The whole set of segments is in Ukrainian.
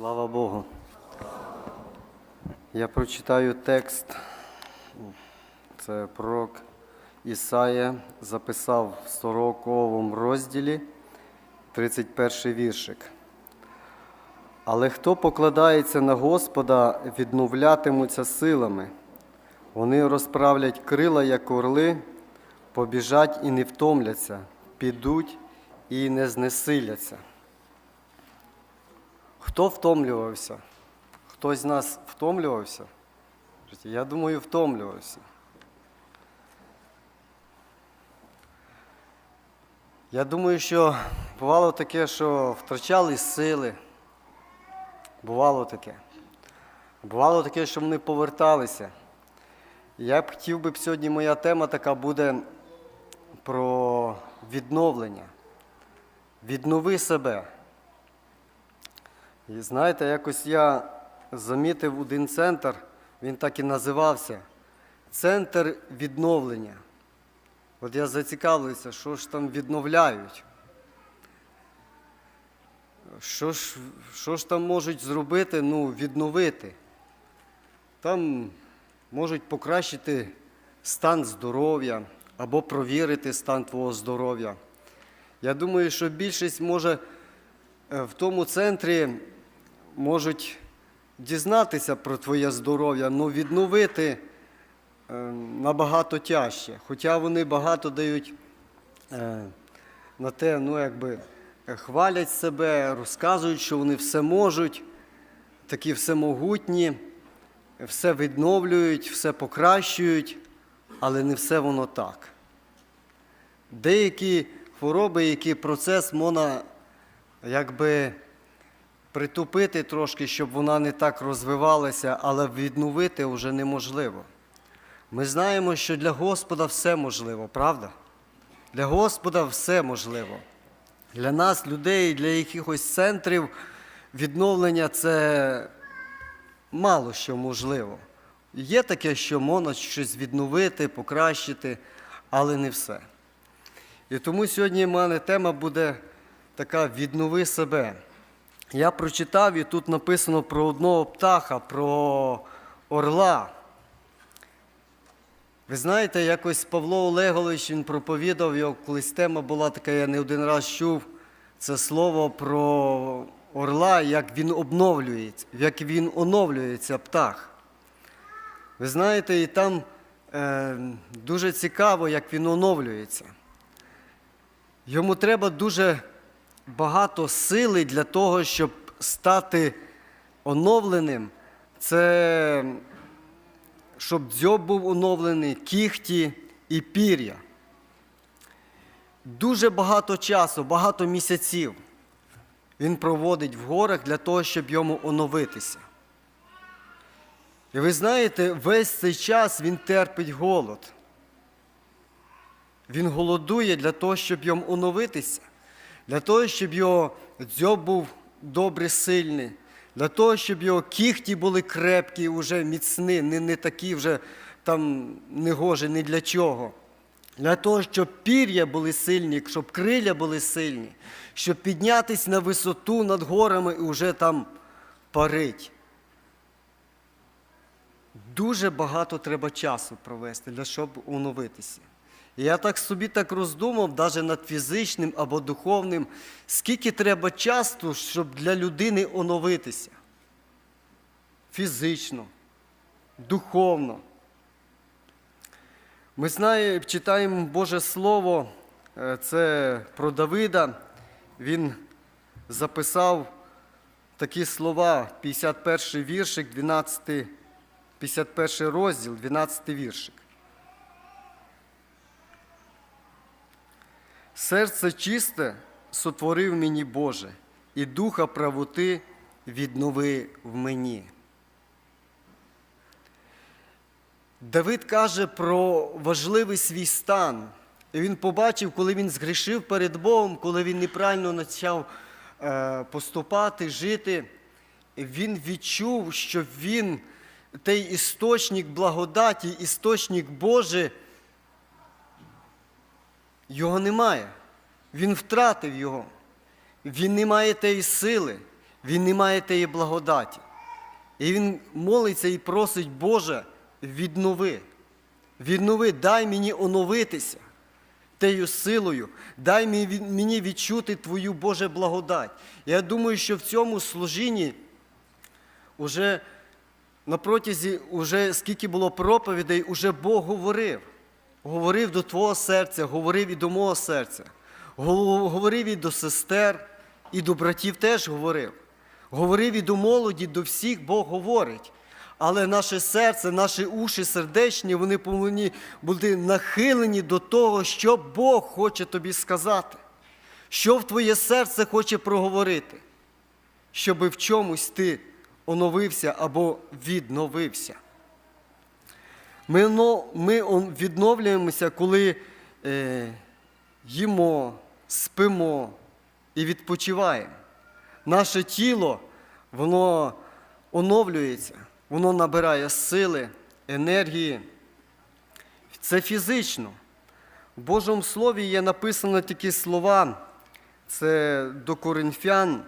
Слава Богу. Я прочитаю текст. Це пророк Ісая записав в 40 розділі 31 віршик. Але хто покладається на Господа, відновлятимуться силами. Вони розправлять крила, як орли, побіжать і не втомляться, підуть і не знесиляться. Хто втомлювався? Хтось з нас втомлювався? Я думаю, втомлювався. Я думаю, що бувало таке, що втрачали сили. Бувало таке. Бувало таке, що вони поверталися. Я б хотів би сьогодні моя тема така буде про відновлення. Віднови себе. І знаєте, якось я замітив один центр, він так і називався Центр відновлення. От я зацікавився, що ж там відновляють. Що ж, що ж там можуть зробити, ну, відновити? Там можуть покращити стан здоров'я або провірити стан твого здоров'я. Я думаю, що більшість може е, в тому центрі можуть дізнатися про твоє здоров'я, але відновити е, набагато тяжче. Хоча вони багато дають е, на те, ну якби хвалять себе, розказують, що вони все можуть, такі всемогутні, все відновлюють, все покращують, але не все воно так. Деякі хвороби, які процес можна якби притупити трошки, щоб вона не так розвивалася, але відновити вже неможливо. Ми знаємо, що для Господа все можливо, правда? Для Господа все можливо. Для нас, людей, для якихось центрів відновлення це мало що можливо. Є таке, що можна щось відновити, покращити, але не все. І тому сьогодні в мене тема буде така віднови себе. Я прочитав і тут написано про одного птаха, про орла. Ви знаєте, якось Павло Олегович він проповідав, його колись тема була така, я не один раз чув це слово про орла, як він обновлюється, як він оновлюється птах. Ви знаєте, і там е, дуже цікаво, як він оновлюється. Йому треба дуже багато сили для того, щоб стати оновленим. Це щоб дзьоб був оновлений, кіхті і пір'я. Дуже багато часу, багато місяців він проводить в горах для того, щоб йому оновитися. І ви знаєте, весь цей час він терпить голод. Він голодує для того, щоб йому оновитися, для того, щоб його дзьоб був добре сильний, для того, щоб його кіхті були крепкі, вже міцні, не, не такі вже там негожі ні для чого. Для того, щоб пір'я були сильні, щоб криля були сильні, щоб піднятися на висоту над горами і вже там парить. Дуже багато треба часу провести, для щоб оновитися. Я так собі так роздумав, навіть над фізичним або духовним, скільки треба часу, щоб для людини оновитися. Фізично, духовно. Ми знаємо, читаємо Боже Слово, е, це про Давида. Він записав такі слова, 51 віршик, 12, 51 розділ, 12 віршик. Серце чисте сотворив мені Боже, і духа правоти віднови в мені. Давид каже про важливий свій стан. Він побачив, коли він згрішив перед Богом, коли він неправильно почав е, поступати, жити, він відчув, що він, той істочник благодаті, істочник Божий, його немає. Він втратив його. Він не має тієї сили. він не має тієї благодаті. І він молиться і просить, Боже, віднови. Віднови, дай мені оновитися тею силою, дай мені відчути Твою Боже благодать. Я думаю, що в цьому служінні уже на протязі, уже скільки було проповідей, уже Бог говорив. Говорив до твого серця, говорив і до мого серця. Говорив і до сестер, і до братів теж говорив. Говорив і до молоді, до всіх Бог говорить. Але наше серце, наші уші сердечні, вони повинні бути нахилені до того, що Бог хоче тобі сказати, що в твоє серце хоче проговорити, щоби в чомусь ти оновився або відновився. Ми, ми відновлюємося, коли е, їмо, спимо і відпочиваємо. Наше тіло, воно оновлюється, воно набирає сили, енергії. Це фізично. В Божому Слові є написано такі слова. Це до Коринфян,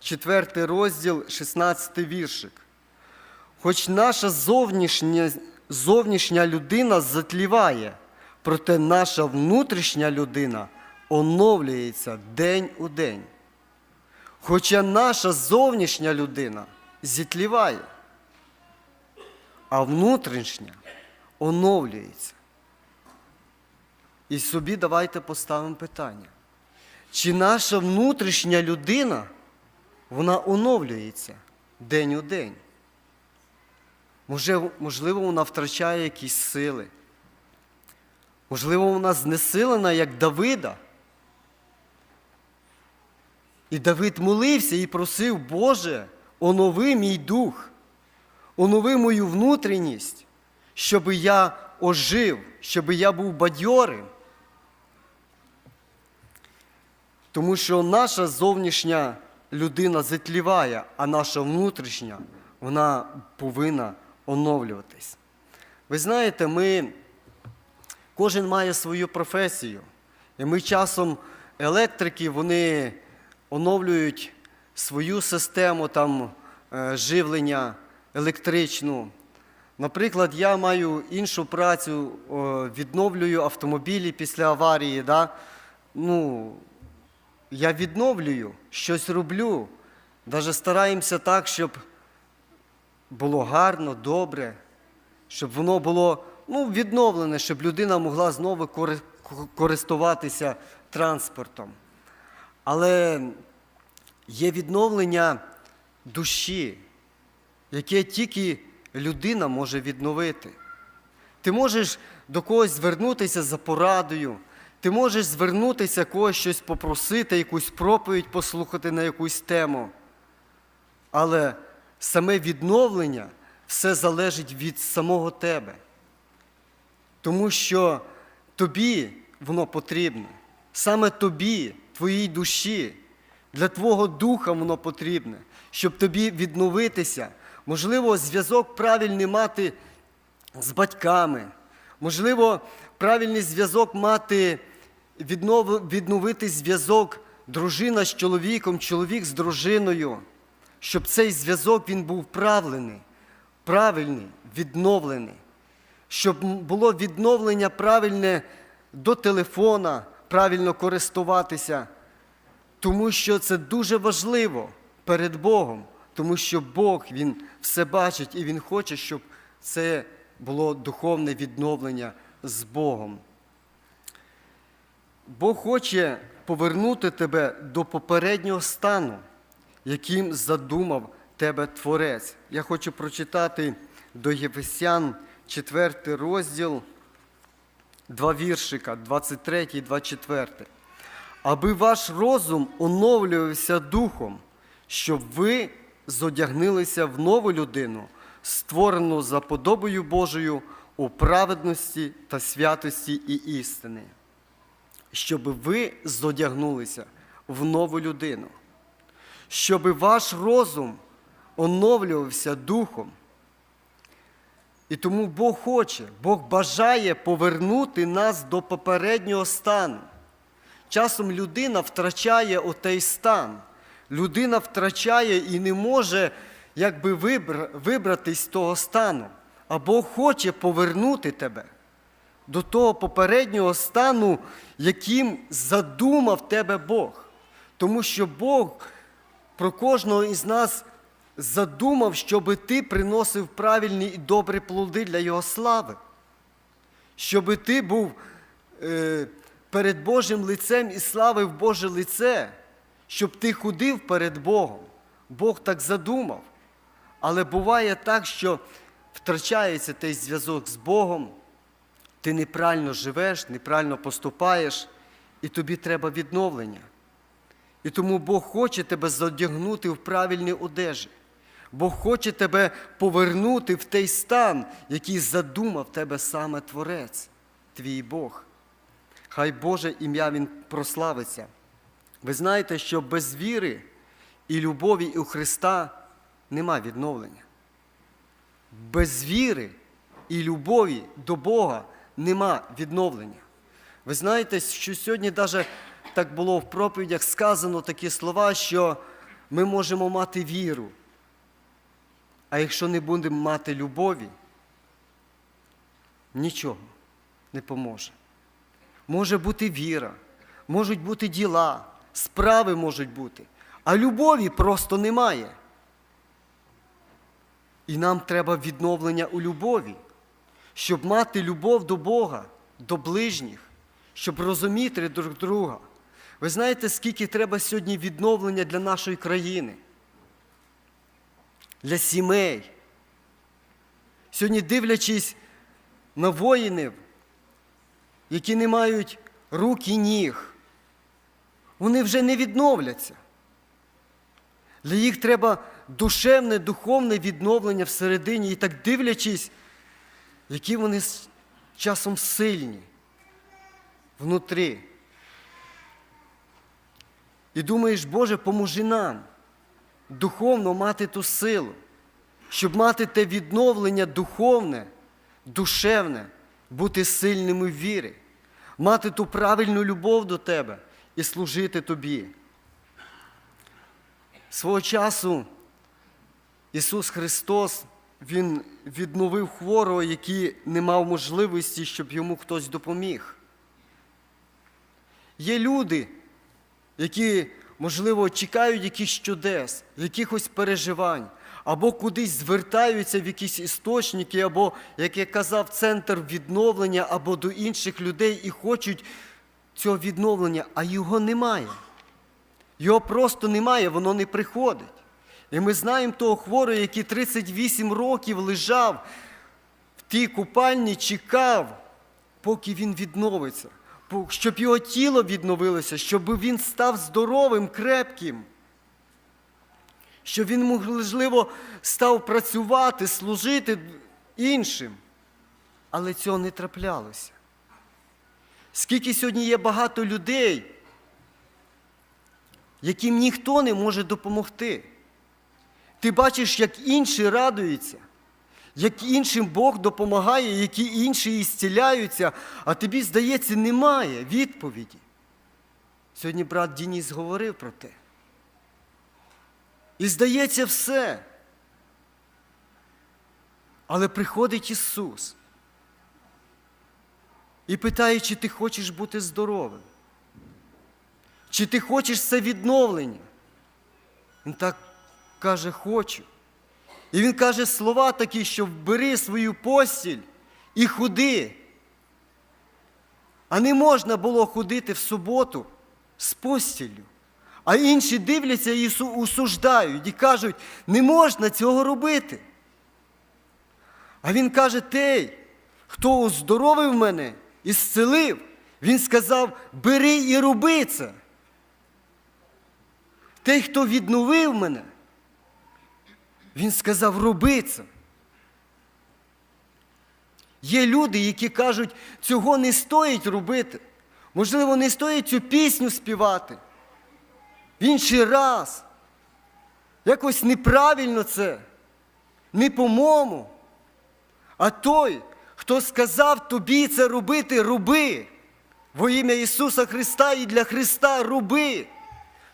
4 розділ, 16 віршик. Хоч наша зовнішня, зовнішня людина затліває, проте наша внутрішня людина оновлюється день у день. Хоча наша зовнішня людина зітліває, а внутрішня оновлюється. І собі давайте поставимо питання. Чи наша внутрішня людина, вона оновлюється день у день? Можливо, вона втрачає якісь сили. Можливо, вона знесилена, як Давида. І Давид молився і просив, Боже, онови мій дух, онови мою внутрішність, щоб я ожив, щоб я був бадьорим. Тому що наша зовнішня людина затліває, а наша внутрішня, вона повинна оновлюватись. Ви знаєте, ми, кожен має свою професію. І ми часом електрики, вони оновлюють свою систему там, е, живлення електричну. Наприклад, я маю іншу працю, відновлюю автомобілі після аварії. Да? Ну, я відновлюю, щось роблю. Навіть стараємося так, щоб було гарно, добре, щоб воно було ну, відновлене, щоб людина могла знову користуватися транспортом. Але є відновлення душі, яке тільки людина може відновити. Ти можеш до когось звернутися за порадою, ти можеш звернутися когось щось попросити, якусь проповідь послухати на якусь тему. Але саме відновлення все залежить від самого тебе. Тому що тобі воно потрібне. Саме тобі, твоїй душі, для твого духа воно потрібне, щоб тобі відновитися. Можливо, зв'язок правильний мати з батьками. Можливо, правильний зв'язок мати, віднов- відновити зв'язок дружина з чоловіком, чоловік з дружиною, щоб цей зв'язок він був правильний, правильний, відновлений, щоб було відновлення правильне до телефона, правильно користуватися. Тому що це дуже важливо перед Богом, тому що Бог Він все бачить і Він хоче, щоб це було духовне відновлення з Богом. Бог хоче повернути тебе до попереднього стану, яким задумав тебе Творець. Я хочу прочитати до Єфесян 4 розділ, два віршика, 23 і 24 аби ваш розум оновлювався духом, щоб ви зодягнилися в нову людину, створену за подобою Божою у праведності та святості і істини, щоб ви зодягнулися в нову людину, щоб ваш розум оновлювався духом. І тому Бог хоче, Бог бажає повернути нас до попереднього стану. Часом людина втрачає отей стан, людина втрачає і не може якби вибра- вибратись з того стану, а Бог хоче повернути тебе до того попереднього стану, яким задумав тебе Бог. Тому що Бог про кожного із нас задумав, щоб ти приносив правильні і добрі плоди для Його слави, щоб ти був е, перед Божим лицем і славив Боже лице, щоб ти ходив перед Богом. Бог так задумав. Але буває так, що втрачається той зв'язок з Богом, ти неправильно живеш, неправильно поступаєш, і тобі треба відновлення. І тому Бог хоче тебе задягнути в правильні одежі. Бог хоче тебе повернути в той стан, який задумав тебе саме Творець, твій Бог. Хай Боже ім'я Він прославиться. Ви знаєте, що без віри і любові у Христа нема відновлення. Без віри і любові до Бога нема відновлення. Ви знаєте, що сьогодні навіть так було в проповідях сказано такі слова, що ми можемо мати віру. А якщо не будемо мати любові, нічого не поможе. Може бути віра, можуть бути діла, справи можуть бути, а любові просто немає. І нам треба відновлення у любові, щоб мати любов до Бога, до ближніх, щоб розуміти друг друга. Ви знаєте, скільки треба сьогодні відновлення для нашої країни, для сімей. Сьогодні, дивлячись на воїнів, які не мають рук і ніг, вони вже не відновляться. Для їх треба душевне, духовне відновлення всередині, і так дивлячись, які вони часом сильні внутрі. І думаєш, Боже, поможи нам духовно мати ту силу, щоб мати те відновлення духовне, душевне, бути сильними в вірі, мати ту правильну любов до тебе і служити тобі. Свого часу Ісус Христос, Він відновив хворого, який не мав можливості, щоб йому хтось допоміг. Є люди, які, можливо, чекають якихось чудес, якихось переживань, або кудись звертаються в якісь істочники, або, як я казав, центр відновлення, або до інших людей і хочуть цього відновлення, а його немає. Його просто немає, воно не приходить. І ми знаємо того хворого, який 38 років лежав в тій купальні, чекав, поки він відновиться, щоб його тіло відновилося, щоб він став здоровим, крепким, щоб він, можливо, став працювати, служити іншим. Але цього не траплялося. Скільки сьогодні є багато людей, яким ніхто не може допомогти. Ти бачиш, як інші радуються, як іншим Бог допомагає, які інші ісціляються, а тобі, здається, немає відповіді. Сьогодні брат Дініс говорив про те. І здається все. Але приходить Ісус і питає, чи ти хочеш бути здоровим. Чи ти хочеш це відновлення? Він так каже, хочу. І він каже слова такі, що бери свою постіль і худи. А не можна було ходити в суботу з постіллю. А інші дивляться і су- осуждають і кажуть, не можна цього робити. А він каже, той, хто оздоровив мене і зцілив, він сказав, бери і роби це. Той, хто відновив мене, він сказав, роби це. Є люди, які кажуть, цього не стоїть робити. Можливо, не стоїть цю пісню співати. В інший раз. Якось неправильно це. Не по-моєму. А той, хто сказав тобі це робити, роби. Во ім'я Ісуса Христа і для Христа роби.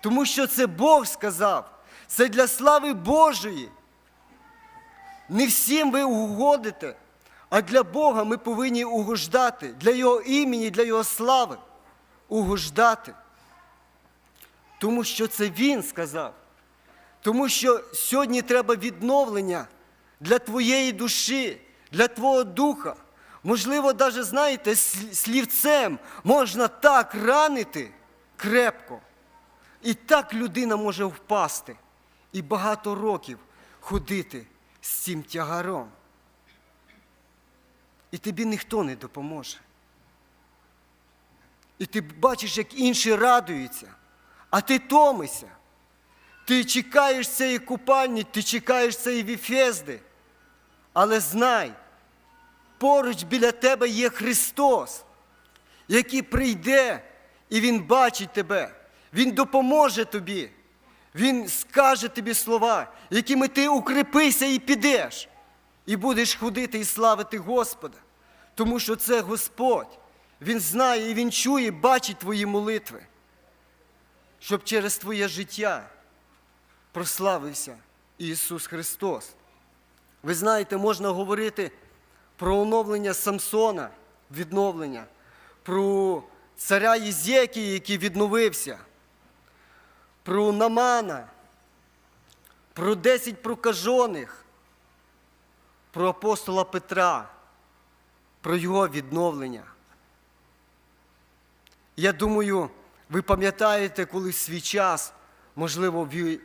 Тому що це Бог сказав, це для слави Божої. Не всім ви угодите, а для Бога ми повинні угождати, для Його імені, для Його слави угождати. Тому що це Він сказав. Тому що сьогодні треба відновлення для твоєї душі, для твого духа. Можливо, навіть, знаєте, слівцем можна так ранити крепко. І так людина може впасти і багато років ходити з цим тягаром. І тобі ніхто не допоможе. І ти бачиш, як інші радуються, а ти томишся. Ти чекаєш цієї купальні, ти чекаєш цієї віфезди. Але знай, поруч біля тебе є Христос, який прийде і Він бачить тебе, Він допоможе тобі, Він скаже тобі слова, якими ти укріпися і підеш, і будеш ходити і славити Господа. Тому що це Господь. Він знає і Він чує, бачить твої молитви, щоб через твоє життя прославився Ісус Христос. Ви знаєте, можна говорити про оновлення Самсона, відновлення, про царя Єзекії, який відновився, про Намана, про десять прокажених, про апостола Петра, про його відновлення. Я думаю, ви пам'ятаєте, коли в свій час, можливо, в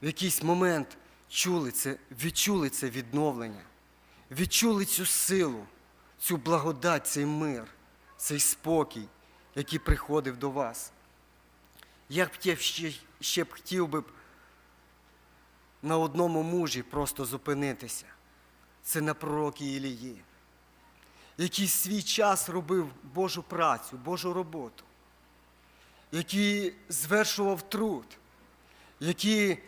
якийсь момент чули це, відчули це відновлення, відчули цю силу, цю благодать, цей мир, цей спокій, який приходив до вас. Я б ще, ще б хотів би на одному мужі просто зупинитися. Це на пророкі Ілії, який свій час робив Божу працю, Божу роботу, який звершував труд, який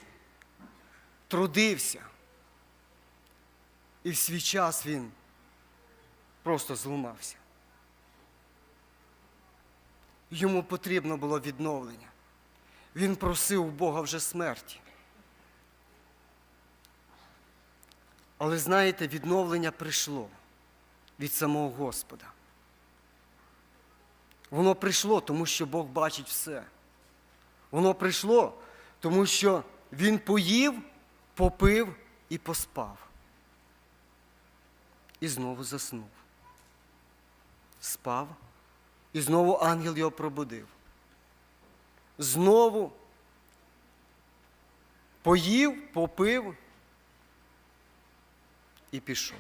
трудився. І в свій час він просто зламався. Йому потрібно було відновлення. Він просив у Бога вже смерті. Але знаєте, відновлення прийшло від самого Господа. Воно прийшло, тому що Бог бачить все. Воно прийшло, тому що Він поїв, попив і поспав. І знову заснув. Спав, і знову ангел його пробудив. Знову поїв, попив і пішов.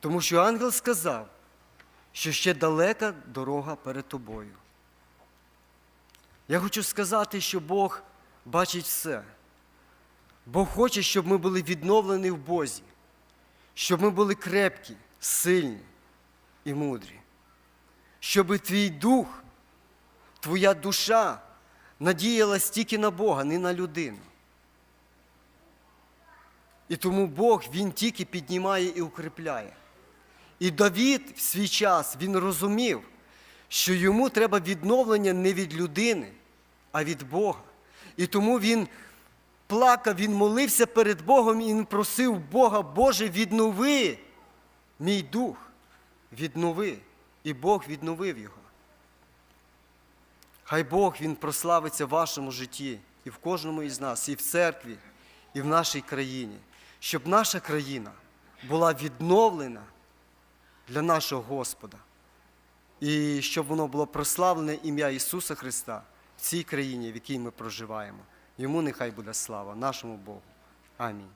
Тому що ангел сказав, що ще далека дорога перед тобою. Я хочу сказати, що Бог бачить все. Бог хоче, щоб ми були відновлені в Бозі, щоб ми були крепкі, сильні і мудрі, щоб твій дух, твоя душа надіялась тільки на Бога, не на людину. І тому Бог Він тільки піднімає і укріпляє. І Давід в свій час він розумів, що йому треба відновлення не від людини, а від Бога. І тому він плакав, він молився перед Богом і він просив Бога, Боже, віднови мій дух, віднови. І Бог відновив його. Хай Бог Він прославиться в вашому житті і в кожному із нас, і в церкві, і в нашій країні, щоб наша країна була відновлена для нашого Господа. І щоб воно було прославлене ім'я Ісуса Христа в цій країні, в якій ми проживаємо. Йому нехай буде слава, нашому Богу. Амінь.